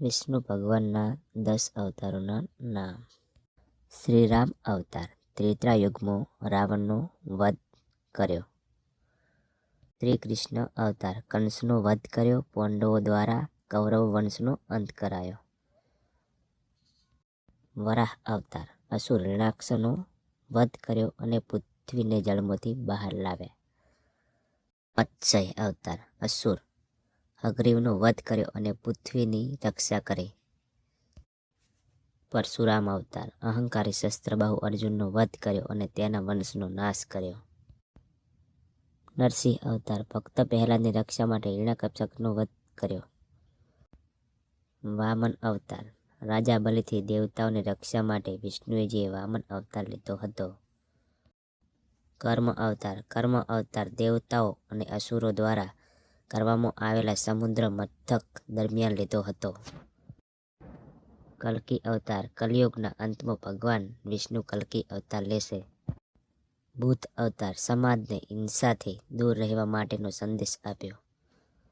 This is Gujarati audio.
વિષ્ણુ ભગવાનના દસ અવતારોના નામ. શ્રીરામ અવતાર ત્રેતાયુગમાં રાવણનો વધ કર્યો. શ્રી કૃષ્ણ અવતાર, કંસનો વધ કર્યો, પાંડવો દ્વારા કૌરવ વંશનો અંત કરાયો. વરાહ અવતાર, અસુર રણાક્ષનો વધ કર્યો અને પૃથ્વીને જળમાંથી બહાર લાવ્યા. મત્સ્ય અવતાર, અસુર હગ્રીવનો વધ કર્યો અને પૃથ્વીની રક્ષા કરી. પરશુરામ અવતાર. અહંકારી શસ્ત્રબાહુ અર્જુનનો વધ કર્યો અને તેના વંશનો નાશ કર્યો. નરસિંહ અવતાર. ભક્ત પહેલાની રક્ષા માટે હિરણ્યકશ્યપનો વધ કર્યો. વામન અવતાર. રાજા બલિથી દેવતાઓની રક્ષા માટે વિષ્ણુએ જે વામન અવતાર લીધો હતો. કર્મ અવતાર. કર્મ અવતાર દેવતાઓ અને અસુરો દ્વારા કરવામાં આવેલા સમુદ્ર મથક દરમિયાન લીધો હતો. કલ્કી અવતાર કલિયુગના અંતમાં ભગવાન વિષ્ણુ કલ્કી અવતાર લેશે. બુદ્ધ અવતાર સમાજને હિંસાથી દૂર રહેવા માટેનો સંદેશ આપ્યો.